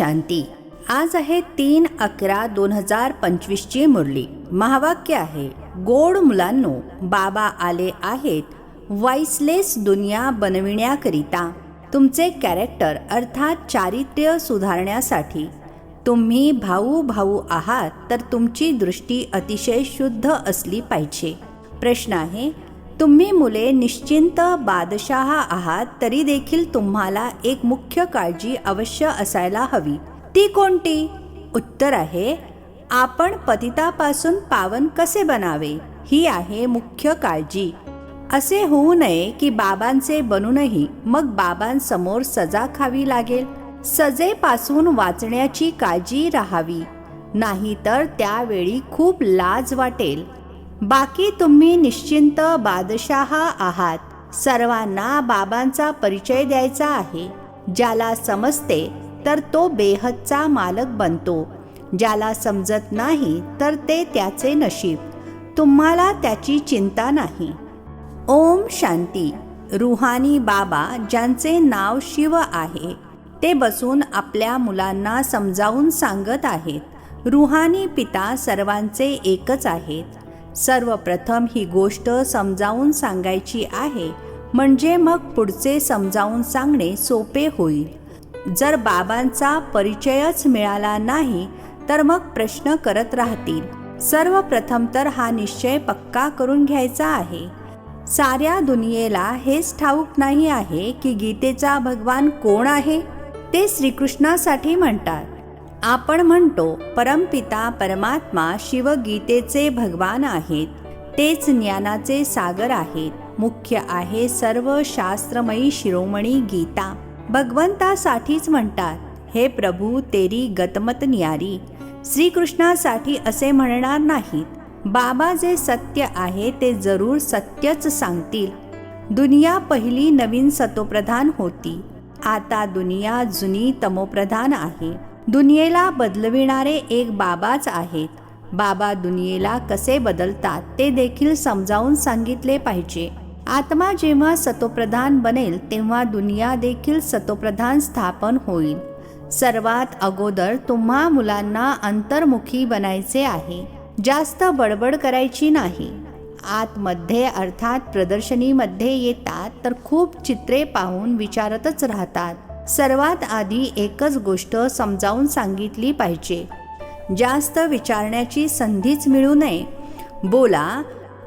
शांती. आज आहे तीन अकरा दोन हजार पंचवीसची मुरली. महावाक्य आहे गोड मुलांनो बाबा आले आहेत वाईसलेस दुनिया बनविण्याकरिता. तुमचे कॅरेक्टर अर्थात चारित्र्य सुधारण्यासाठी. तुम्ही भाऊ भाऊ आहात तर तुमची दृष्टी अतिशय शुद्ध असली पाहिजे. प्रश्न आहे तुम्ही मुले निश्चिंत बादशाह आहात तरी देखील तुम्हाला एक मुख्य काळजी अवश्य असायला हवी. ती कोणती? उत्तर आहे आपण पतितापासून पावन कसे बनावे? ही आहे मुख्य काळजी. असे होऊ नये की बाबांचे बनूनही मग बाबांसमोर सजा खावी लागेल. सजेपासून वाचण्याची काळजी राहावी. नाहीतर त्यावेळी खूप लाज वाटेल. बाकी तुम्ही निश्चिंत बादशाह आहात. सर्वांना बाबांचा परिचय द्यायचा आहे. ज्याला समजते तर तो बेहदचा मालक बनतो. ज्याला समजत नाही तर ते त्याचे नशीब. तुम्हाला त्याची चिंता नाही. ओम शांती. रुहानी बाबा ज्यांचे नाव शिव आहे ते बसून आपल्या मुलांना समजावून सांगत आहेत. रुहानी पिता सर्वांचे एकच आहेत. सर्वप्रथम ही गोष्ट समजावून सांगायची आहे. म्हणजे मग पुढचे समजावून सांगणे सोपे होईल. जर बाबांचा परिचयच मिळाला नाही तर मग प्रश्न करत राहतील. सर्वप्रथम तर हा निश्चय पक्का करून घ्यायचा आहे. साऱ्या दुनियेला हेच ठाऊक नाही आहे की गीतेचा भगवान कोण आहे? ते श्रीकृष्णासाठी म्हणतात. आपण म्हणतो परमपिता परमात्मा शिवगीतेचे भगवान आहेत. तेच ज्ञानाचे सागर आहेत. मुख्य आहे सर्व शास्त्रमयी शिरोमणी गीता. भगवंतासाठीच म्हणतात हे प्रभू तेरी गतमत न्यारी. श्रीकृष्णासाठी असे म्हणणार नाहीत. बाबा जे सत्य आहे ते जरूर सत्यच सांगतील. दुनिया पहिली नवीन सतोप्रधान होती. आता दुनिया जुनी तमोप्रधान आहे. दुनियेला बदलविणारे एक बाबाच आहेत. बाबा दुनियेला कसे बदलतात ते देखील समजावून सांगितले पाहिजे. आत्मा जेव्हा सतोप्रधान बनेल तेव्हा दुनिया देखील सतोप्रधान स्थापन होईल. सर्वात अगोदर तुम्हा मुलांना अंतर्मुखी बनायचे आहे. जास्त बडबड करायची नाही. आतमध्ये अर्थात प्रदर्शनीमध्ये येतात तर खूप चित्रे पाहून विचारतच राहतात. सर्वात आधी एकच गोष्ट समजावून सांगितली पाहिजे. जास्त विचारण्याची संधीच मिळू नये. बोला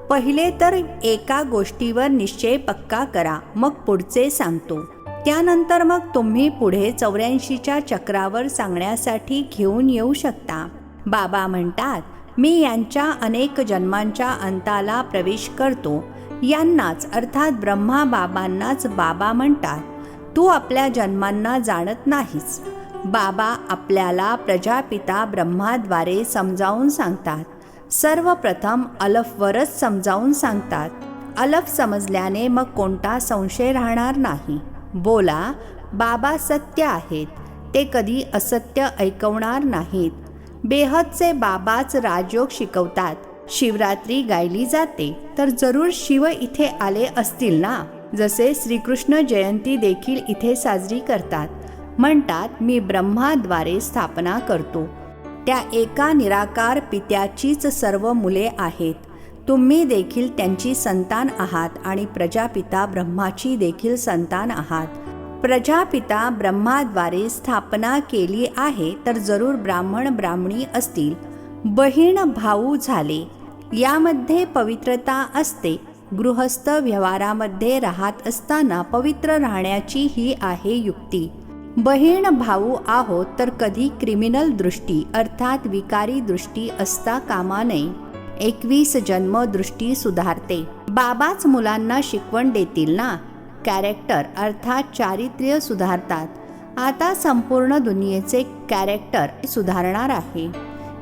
पहिले तर एका गोष्टीवर निश्चय पक्का करा मग पुढचे सांगतो. त्यानंतर मग तुम्ही पुढे चौऱ्याऐंशीच्या चक्रावर सांगण्यासाठी घेऊन येऊ शकता. बाबा म्हणतात मी यांच्या अनेक जन्मांच्या अंताला प्रवेश करतो. यांनाच अर्थात ब्रह्मा बाबांनाच बाबा म्हणतात. तू आपल्या जन्मांना जाणत नाहीस. बाबा आपल्याला प्रजापिता ब्रह्माद्वारे समजावून सांगतात. सर्वप्रथम अलफवरच समजावून सांगतात. अलफ समजल्याने मग कोणता संशय राहणार नाही. बोला बाबा सत्य आहेत. ते कधी असत्य ऐकवणार नाहीत. बेहदचे बाबाच राजयोग शिकवतात. शिवरात्री गायली जाते. तर जरूर शिव इथे आले असतील ना? जसे श्रीकृष्ण जयंती देखील इथे साजरी करतात. म्हणतात मी ब्रह्माद्वारे स्थापना करतो. त्या एका निराकार पित्याचीच सर्व मुले आहेत. तुम्ही देखील त्यांची संतान आहात आणि प्रजापिता ब्रह्माची देखील संतान आहात. प्रजापिता ब्रह्माद्वारे स्थापना केली आहे तर जरूर ब्राह्मण ब्राह्मणी असतील. बहीण भाऊ झाले. यामध्ये पवित्रता असते. गृहस्थ व्यवहारामध्ये राहत असताना पवित्र राहण्याची ही आहे युक्ती. बहीण भाऊ आहोत तर कधी क्रिमिनल दृष्टी अर्थात विकारी दृष्टी असता कामा नये. एकवीस जन्म दृष्टी सुधारते. बाबाच मुलांना शिकवण देतील ना? कॅरेक्टर अर्थात चारित्र्य सुधारतात. आता संपूर्ण दुनियेचे कॅरेक्टर सुधारणार आहे.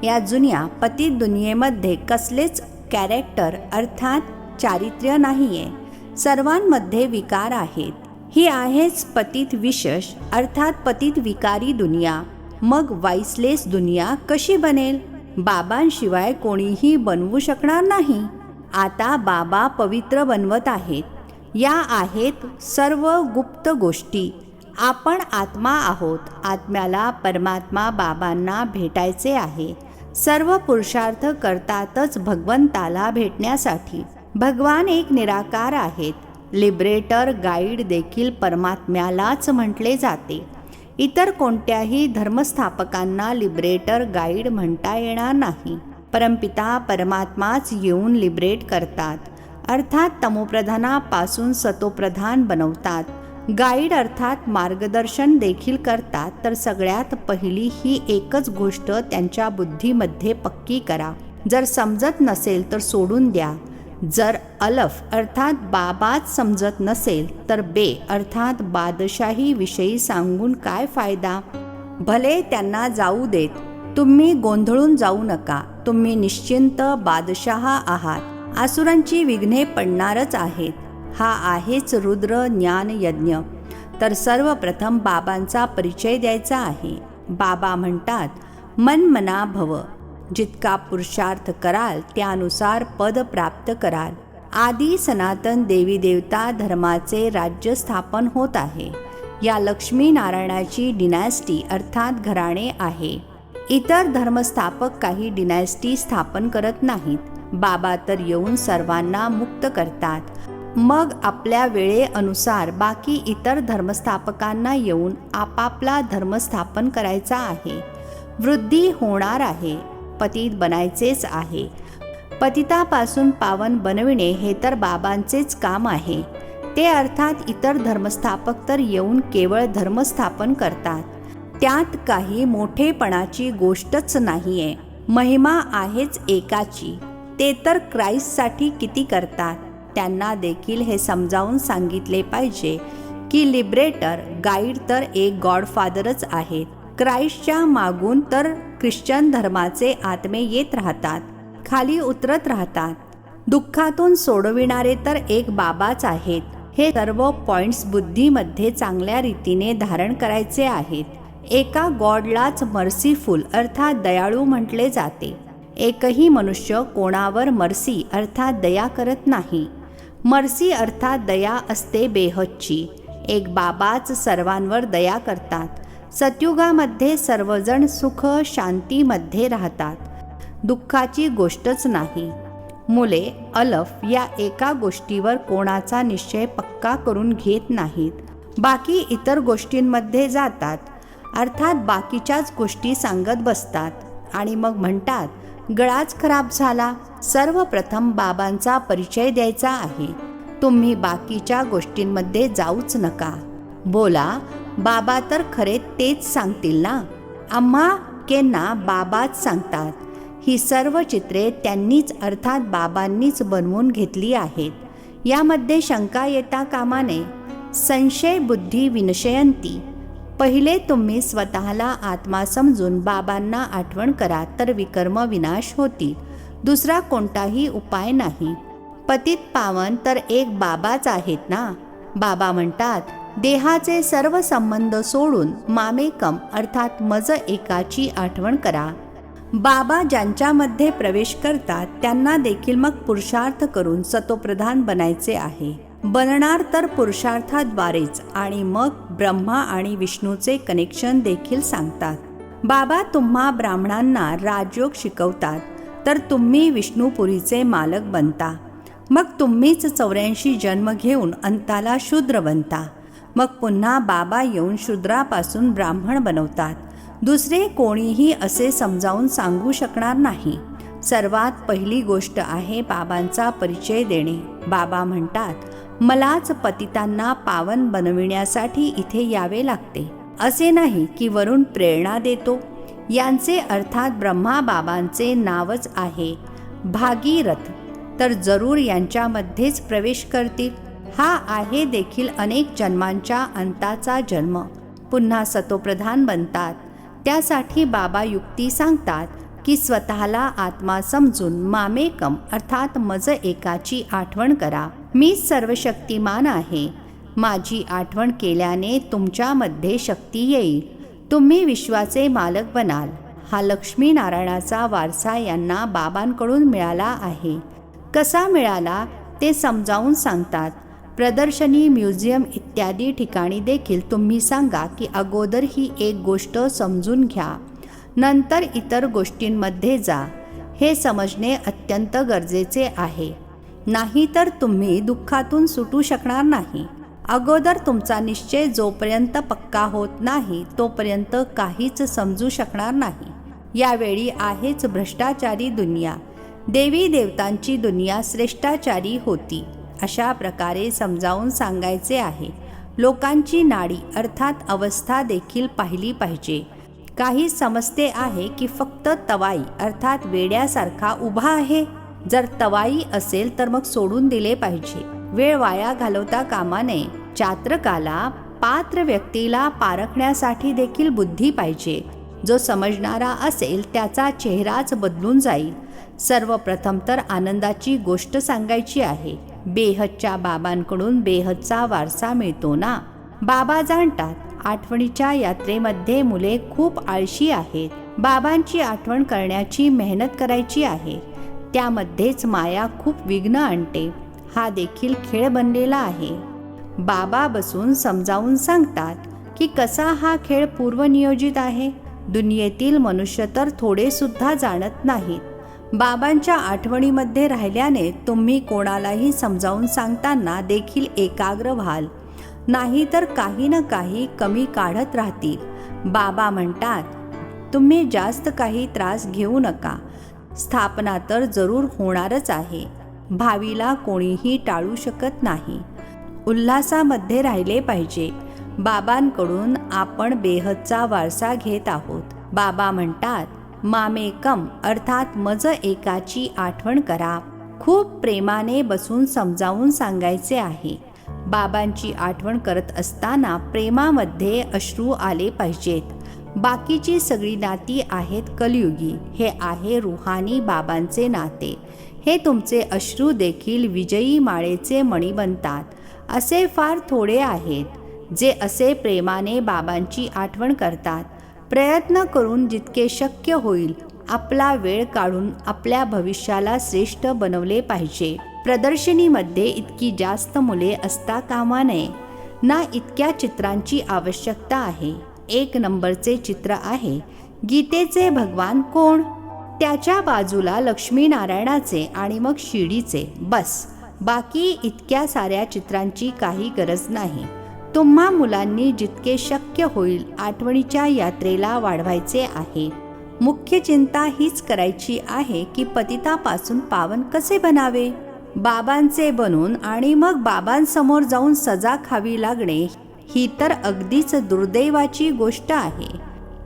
या जुन्या पतित दुनियेमध्ये कसलेच कॅरेक्टर अर्थात चारित्र्य नाहीये. सर्वांमध्ये विकार आहेत. ही आहेच पतित विशेष अर्थात पतित विकारी दुनिया. मग वाईसलेस दुनिया कशी बनेल? बाबांशिवाय कोणीही बनवू शकणार नाही. आता बाबा पवित्र बनवत आहेत. या आहेत सर्व गुप्त गोष्टी. आपण आत्मा आहोत. आत्म्याला परमात्मा बाबांना भेटायचे आहे. सर्व पुरुषार्थ करतातच भगवंताला भेटण्यासाठी. भगवान एक निराकार आहेत. लिबरेटर गाईड देखील परमात्म्यालाच म्हटले जाते. इतर कोणत्याही धर्मस्थापकांना लिबरेटर गाईड म्हणता येणार नाही. परमपिता परमात्माच येऊन लिबरेट करतात. अर्थात तमोप्रधानापासून सतोप्रधान बनवतात. गाईड अर्थात मार्गदर्शन देखील करतात. तर सगळ्यात पहिली ही एकच गोष्ट त्यांच्या बुद्धीमध्ये पक्की करा. जर समजत नसेल तर सोडून द्या. जर अलफ अर्थात बाबाच समजत नसेल तर बे अर्थात बादशाहीविषयी सांगून काय फायदा? भले त्यांना जाऊ देत तुम्ही गोंधळून जाऊ नका तुम्ही निश्चिंत बादशाह आहात आसुरांची विघ्ने पडणारच आहेत हा आहेच रुद्र ज्ञान यज्ञ. तर सर्वप्रथम बाबांचा परिचय द्यायचा आहे. बाबा म्हणतात मन मना भव जितका पुरुषार्थ कराल त्यानुसार पद प्राप्त कराल. आदी सनातन देवी देवता धर्माचे राज्य स्थापन होत आहे. या लक्ष्मीनारायणाची डिनॅस्टी अर्थात घराणे आहे. इतर धर्मस्थापक काही डिनॅस्टी स्थापन करत नाहीत. बाबा तर येऊन सर्वांना मुक्त करतात. मग आपल्या वेळेअनुसार बाकी इतर धर्मस्थापकांना येऊन आपापला धर्म स्थापन करायचा आहे. वृद्धी होणार आहे. पतित बनायचेच आहे. पतितापासून पावन बनविणे हे तर बाबांचेच काम आहे. ते अर्थात इतर धर्मस्थापक तर येऊन केवळ धर्मस्थापन करतात. त्यात काही मोठेपणाची गोष्टच नाहीये. महिमा आहेच एकाची. ते तर क्राईस्टसाठी किती करतात? त्यांना देखील हे समजावून सांगितले पाहिजे की लिबरेटर गाईड तर एक गॉडफादरच आहेत. क्राईस्टच्या मागून तर ख्रिश्चन धर्माचे आत्मे येत राहतात खाली उतरत राहतात. दुःखातून सोडविणारे तर एक बाबाच आहेत. हे सर्व पॉइंट्स बुद्धीमध्ये चांगल्या रीतीने धारण करायचे आहेत. एका गॉडलाच मर्सीफुल अर्थात दयाळू म्हटले जाते. एकही मनुष्य कोणावर मर्सी अर्थात दया करत नाही. मर्सी अर्थात दया असते बेहदची एक बाबाच सर्वांवर दया करतात. सतयुगामध्ये सर्वजण सुख शांतीमध्ये राहतात. दुःखाची गोष्टच नाही. मुले अलफ या एका गोष्टीवर कोणाचा निश्चय पक्का करून घेत नाहीत. बाकी इतर गोष्टींमध्ये जातात. अर्थात बाकीच्याच गोष्टी सांगत बसतात. आणि मग म्हणतात गळाच खराब झाला. सर्वप्रथम बाबांचा परिचय द्यायचा आहे. तुम्ही बाकीच्या गोष्टींमध्ये जाऊच नका. बोला बाबा तर खरे तेच सांगतील ना? आम्हा केना बाबाच सांगतात. ही सर्व चित्रे त्यांनीच अर्थात बाबांनीच बनवून घेतली आहेत. यामध्ये शंका येता कामाने. संशय बुद्धी विनशयंती. पहिले तुम्ही स्वतःला आत्मा समजून बाबांना आठवण करा तर विकर्म विनाश होतील. दुसरा कोणताही उपाय नाही. पतित पावन तर एक बाबाच आहेत ना? बाबा म्हणतात देहाचे सर्व संबंध सोडून मामेकम अर्थात मज एकाची आठवण करा. बाबा ज्यांच्यामध्ये प्रवेश करतात त्यांना देखील मग पुरुषार्थ करून सतोप्रधान बनायचे आहे. बनणार तर पुरुषार्थाद्वारेच आणि मग ब्रह्मा आणि विष्णूचे कनेक्शन देखील सांगतात. बाबा तुम्हा ब्राह्मणांना राजयोग शिकवतात तर तुम्ही विष्णुपुरीचे मालक बनता. मग तुम्हीच चौऱ्याऐंशी जन्म घेऊन अंताला शूद्र बनता. मग पुन्हा बाबा येऊन शूद्रापासून ब्राह्मण बनवतात. दुसरे कोणीही असे समजावून सांगू शकणार नाही. सर्वात पहिली गोष्ट आहे बाबांचा परिचय देणे. बाबा म्हणतात मलाच पतितांना पावन बनविण्यासाठी इथे यावे लागते. असे नाही की वरून प्रेरणा देतो. यांचे अर्थात ब्रह्मा बाबांचे नावच आहे भागीरथ. तर जरूर यांच्यामध्येच प्रवेश करतील. हा आहे देखील अनेक जन्मांच्या अंताचा जन्म. पुन्हा सतोप्रधान बनतात. त्यासाठी बाबा युक्ती सांगतात की स्वतःला आत्मा समजून मामेकम अर्थात मज एकाची आठवण करा. मी सर्वशक्तिमान आहे. माझी आठवण केल्याने तुमच्यामध्ये शक्ती येईल. तुम्ही विश्वाचे मालक बनाल. हा लक्ष्मीनारायणाचा वारसा यांना बाबांकडून मिळाला आहे. कसा मिळाला ते समजावून सांगतात. प्रदर्शनी म्युझियम इत्यादी ठिकाणी देखील तुम्ही सांगा की अगोदर ही एक गोष्ट समजून घ्या. नंतर इतर गोष्टींमध्ये जा. हे समजणे अत्यंत गरजेचे आहे. नाहीतर तुम्ही दुःखातून सुटू शकणार नाही. अगोदर तुमचा निश्चय जोपर्यंत पक्का होत नाही तोपर्यंत काहीच समजू शकणार नाही. यावेळी आहेच भ्रष्टाचारी दुनिया. देवी देवतांची दुनिया श्रेष्ठाचारी होती. अशा प्रकारे समजावून सांगायचे आहे. लोकांची नाडी अर्थात अवस्था देखील पाहिली पाहिजे. काही समजते आहे की फक्त तवाई अर्थात वेड्यासारखा उभा आहे. जर तवाई असेल तर मग सोडून दिले पाहिजे. वेळ वाया घालवता कामा नये. चात्रकाला पात्र व्यक्तीला पारखण्यासाठी देखील बुद्धी पाहिजे. जो समजणारा असेल त्याचा चेहराच बदलून जाईल. सर्वप्रथम तर आनंदाची गोष्ट सांगायची आहे. बेहदच्या बाबांकडून बेहदचा वारसा मिळतो ना? बाबा जाणतात आठवणीच्या यात्रेमध्ये मुले खूप आळशी आहेत. बाबांची आठवण करण्याची मेहनत करायची आहे. त्यामध्येच माया खूप विघ्न आणते. हा देखील खेळ बनलेला आहे. बाबा बसून समजावून सांगतात की कसा हा खेळ पूर्वनियोजित आहे? दुनियेतील मनुष्य तर थोडेसुद्धा जाणत नाहीत. बाबांच्या आठवणीमध्ये राहिल्याने तुम्ही कोणालाही समजावून सांगताना देखील एकाग्र व्हाल. नाही तर काही ना काही कमी काढत राहतील. बाबा म्हणतात तुम्ही जास्त काही त्रास घेऊ नका. स्थापना तर जरूर होणारच आहे. भावीला कोणीही टाळू शकत नाही. उल्हासामध्ये राहिले पाहिजे. बाबांकडून आपण बेहदचा वारसा घेत आहोत. बाबा म्हणतात मामेकम अर्थात मज एकाची आठवण करा. खूप प्रेमाने बसून समजावून सांगायचे आहे. बाबांची आठवण करत असताना प्रेमामध्ये अश्रू आले पाहिजेत. बाकीची सगळी नाती आहेत कलयुगी. हे आहे रुहानी बाबांचे नाते. हे तुमचे अश्रू देखील विजयी माळेचे मणी बनतात. असे फार थोडे आहेत जे असे प्रेमाने बाबांची आठवण करतात. प्रयत्न करून जितके शक्य होईल आपला वेळ काढून आपल्या भविष्याला श्रेष्ठ बनवले पाहिजे. प्रदर्शनीमध्ये इतकी जास्त मुले असता कामा नये. ना इतक्या चित्रांची आवश्यकता आहे. एक नंबरचे चित्र आहे. गीतेचे भगवान कोण? त्याच्या बाजूला लक्ष्मीनारायणाचे आणि मग शिडीचे बस. बाकी इतक्या साऱ्या चित्रांची काही गरज नाही. तुम्हा मुलांनी जितके शक्य होईल आठवणीच्या यात्रेला वाढवायचे आहे. मुख्य चिंता हीच करायची आहे की पतितापासून पावन कसे बनावे? बाबांचे बनून आणि मग बाबांसमोर जाऊन सजा खावी लागणे ही तर अगदीच दुर्दैवाची गोष्ट आहे.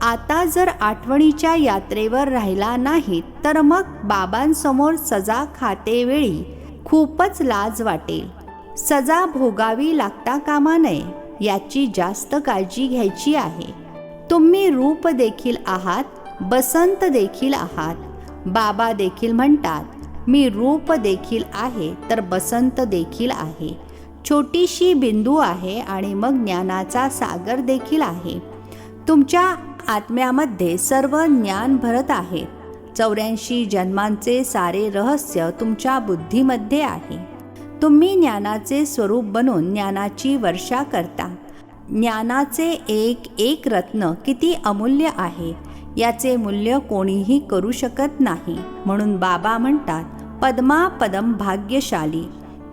आता जर आठवणीच्या यात्रेवर राहिला नाही तर मग बाबांसमोर सजा खातेवेळी खूपच लाज वाटेल. सजा भोगावी लागता कामा नये याची जास्त काळजी घ्यायची आहे. तुम्ही रूप देखील आहात बसंत देखील आहात. बाबा देखील म्हणतात मी रूप देखील आहे तर बसंत देखील आहे. छोटीशी बिंदू आहे आणि मग ज्ञानाचा सागर देखील आहे. तुमच्या आत्म्यामध्ये सर्व ज्ञान भरत आहे. चौऱ्याऐंशी जन्मांचे सारे रहस्य तुमच्या बुद्धीमध्ये आहे. तुम्ही ज्ञानाचे स्वरूप बनून ज्ञानाची वर्षा करता. ज्ञानाचे एक एक रत्न किती अमूल्य आहे याचे मूल्य कोणीही करू शकत नाही. म्हणून बाबा म्हणतात पद्मा पदम भाग्यशाली.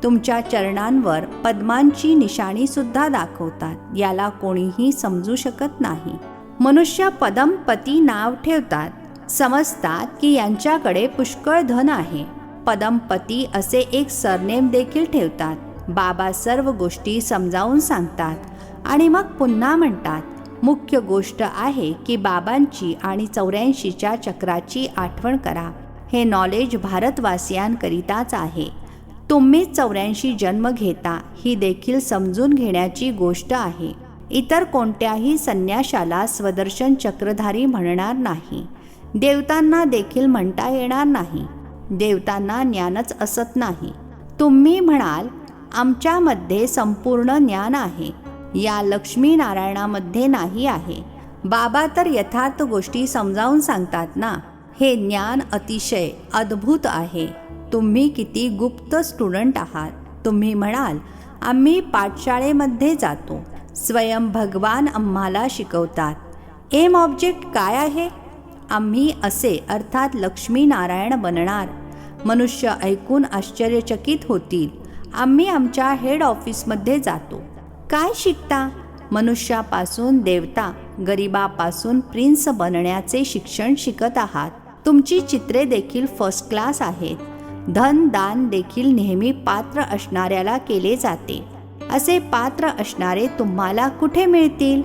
तुमच्या चरणांवर पद्मांची निशाणी सुद्धा दाखवतात याला कोणीही समजू शकत नाही. मनुष्य पदमपती नाव ठेवतात. समजतात की यांच्याकडे पुष्कळ धन आहे. पदमपती असे एक सरनेम देखील ठेवतात. बाबा सर्व गोष्टी समजावून सांगतात. आणि मग पुन्हा म्हणतात मुख्य गोष्ट आहे की बाबांची आणि चौऱ्याऐंशीच्या चक्राची आठवण करा. हे नॉलेज भारतवासियांकरिताच आहे. तुम्ही चौऱ्याऐंशी जन्म घेता ही देखील समजून घेण्याची गोष्ट आहे. इतर कोणत्याही संन्याशाला स्वदर्शन चक्रधारी म्हणणार नाही. देवतांना देखील म्हणता येणार नाही. देवतांना ज्ञानच असत नाही. तुम्ही म्हणाल आमच्यामध्ये संपूर्ण ज्ञान आहे. या लक्ष्मीनारायणामध्ये नाही आहे. बाबा तर यथार्थ गोष्टी समजावून सांगतात ना. हे ज्ञान अतिशय अद्भुत आहे. तुम्ही किती गुप्त स्टुडंट आहात. तुम्ही म्हणाल आम्ही पाठशाळेमध्ये जातो. स्वयं भगवान आम्हाला शिकवतात. एम ऑब्जेक्ट काय आहे? आम्ही असे अर्थात लक्ष्मीनारायण बनणार. मनुष्य ऐकून आश्चर्यचकित होतील. आम्ही आमच्या हेड ऑफिसमध्ये जातो. काय शिकता? मनुष्यापासून देवता गरिबापासून प्रिन्स बनण्याचे शिक्षण शिकत आहात. तुमची चित्रे देखील फर्स्ट क्लास आहेत. धन दान देखील नेहमी पात्र असणाऱ्याला केले जाते. असे पात्र असणारे तुम्हाला कुठे मिळतील?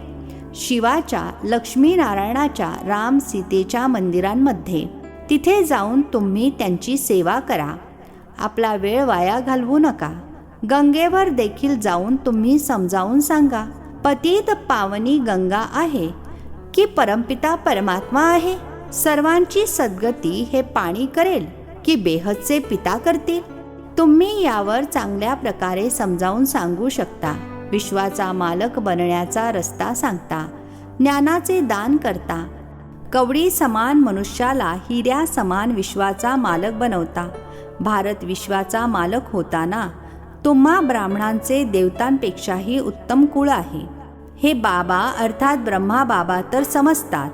शिवाच्या लक्ष्मीनारायणाच्या राम सीतेच्या मंदिरांमध्ये. तिथे जाऊन तुम्ही त्यांची सेवा करा. आपला वेळ वाया घालवू नका. गंगेवर देखील जाऊन तुम्ही समजावून सांगा पतित पावनी गंगा आहे की परमपिता परमात्मा आहे? सर्वांची सद्गती हे पाणी करेल की बेहदचे पिता करतील? तुम्ही यावर चांगल्या प्रकारे समजावून सांगू शकता. विश्वाचा मालक बनण्याचा रस्ता सांगता. ज्ञानाचे दान करता. कवडी समान मनुष्याला हिऱ्या समान विश्वाचा मालक बनवता. भारत विश्वाचा मालक होताना तुम्हा ब्राह्मणांचे देवतांपेक्षाही उत्तम कुळ आहे. हे बाबा अर्थात ब्रह्मा बाबा तर समजतात.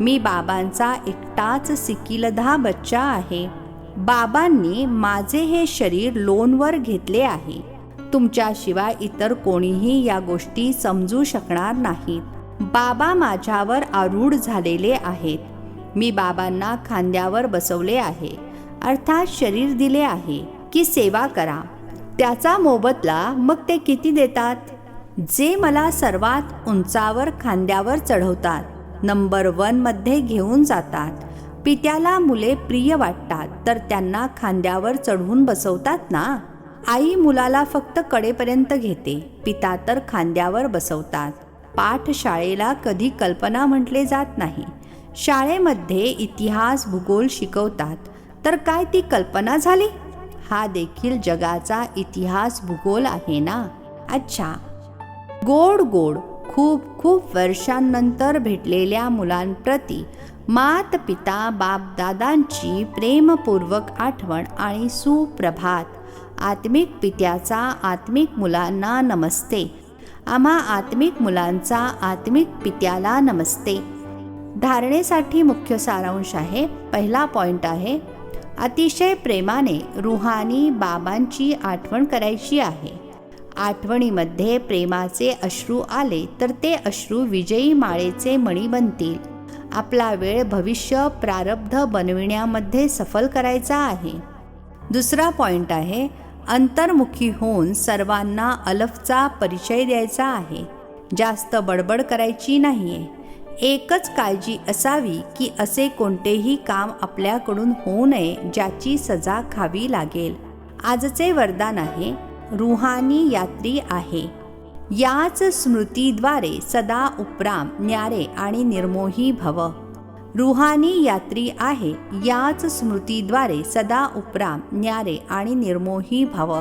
मी बाबांचा एकटाच सिकिलधा बच्चा आहे. बाबांनी माझे हे शरीर लोनवर घेतले आहे. तुमच्याशिवाय इतर कोणीही या गोष्टी समजू शकणार नाहीत. बाबा माझ्यावर आरूढ झालेले आहेत. मी बाबांना खांद्यावर बसवले आहे. अर्थात शरीर दिले आहे की सेवा करा. त्याचा मोबदला मग ते किती देतात? जे मला सर्वात उंचावर खांद्यावर चढवतात नंबर वनमध्ये घेऊन जातात. पित्याला मुले प्रिय वाटतात तर त्यांना खांद्यावर चढवून बसवतात ना? आई मुलाला फक्त कडेपर्यंत घेते पिता तर खांद्यावर बसवतात. पाठशाळेला कधी कल्पना म्हटले जात नाही. शाळेमध्ये इतिहास भूगोल शिकवतात. तर काय ती कल्पना झाली? हा देखील जगाचा इतिहास भूगोल आहे ना? अच्छा. गोड गोड खूप खूप वर्षांनंतर भेटलेल्या मुलांप्रती मात पिता बापदादांची प्रेमपूर्वक आठवण आणि सुप्रभात. आत्मिक पित्याचा आत्मिक मुलांना नमस्ते. आम्हा आत्मिक मुलांचा आत्मिक पित्याला नमस्ते. धारणेसाठी मुख्य सारांश आहे. पहिला पॉईंट आहे अतिशय प्रेमाने रुहानी बाबांची आठवण करायची आहे. आठवणीमध्ये प्रेमाचे अश्रू आले तर ते अश्रू विजयी माळेचे मणी बनतील. आपला वेळ भविष्य प्रारब्ध बनविण्यामध्ये सफल करायचा आहे. दुसरा पॉईंट आहे अंतर्मुखी होऊन सर्वांना अलफचा परिचय द्यायचा आहे. जास्त बडबड करायची नाही आहे एकच काळजी असावी की असे कोणतेही काम आपल्याकडून होऊ नये ज्याची सजा खावी लागेल. आजचे वरदान आहे रुहानी यात्री आहे. याच स्मृतीद्वारे सदा उपराम न्यारे आणि निर्मोही भव. रुहानी यात्री आहे. याच स्मृतीद्वारे सदा उपराम न्यारे आणि निर्मोही भव.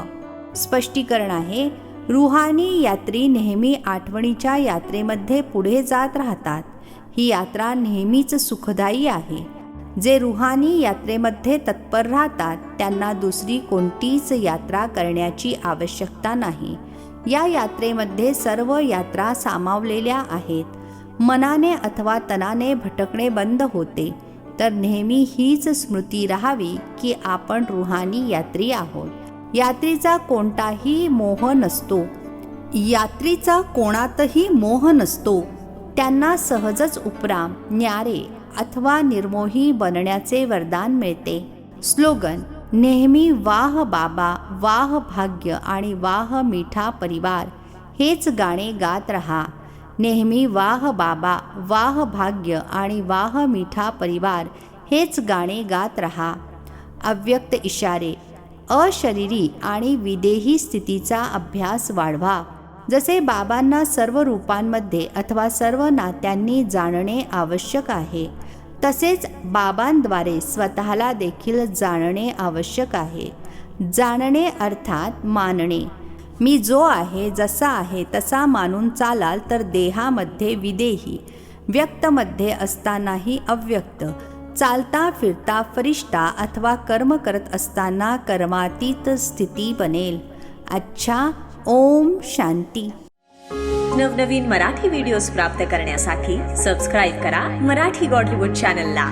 स्पष्टीकरण आहे. रुहानी यात्री नेहमी आठवणीच्या यात्रेमध्ये पुढे जात राहतात. ही यात्रा नेहमीच सुखदायी आहे. जे रुहानी यात्रेमध्ये तत्पर राहतात त्यांना दुसरी कोणतीच यात्रा करण्याची आवश्यकता नाही. या यात्रेमध्ये सर्व यात्रा सामावलेल्या आहेत. मनाने अथवा तनाने भटकणे बंद होते. तर नेहमी हीच स्मृती राहावी की आपण रुहानी यात्री आहोत. यात्रीचा कोणताही मोह नसतो. यात्रीचा कोणातही मोह नसतो. त्यांना सहजच उपराम न्यारे अथवा निर्मोही बनण्याचे वरदान मिळते. स्लोगन नेहमी वाह बाबा वाह भाग्य आणि वाह मिठा परिवार हेच गाणे गात रहा. नेहमी वाह बाबा वाह भाग्य आणि वाह मिठा परिवार हेच गाणे गात रहा. अव्यक्त इशारे अशरीरी आणि विदेही स्थितीचा अभ्यास वाढवा. जसे बाबांना सर्व रूपांमध्ये अथवा सर्व नात्यांनी जाणणे आवश्यक आहे तसेच बाबांद्वारे स्वतःला देखील जाणणे आवश्यक आहे. जाणणे अर्थात मानणे. मी जो आहे जसा आहे तसा मानून चालाल तर देहामध्ये विदेही व्यक्तमध्ये असतानाही अव्यक्त. चालता फिरता फरिष्ता अथवा कर्म करत असताना कर्मातीत स्थिती बनेल. अच्छा ओम शांती. नवनवीन मराठी व्हिडिओज प्राप्त करण्यासाठी सबस्क्राईब करा मराठी गॉडलीवूड चॅनलला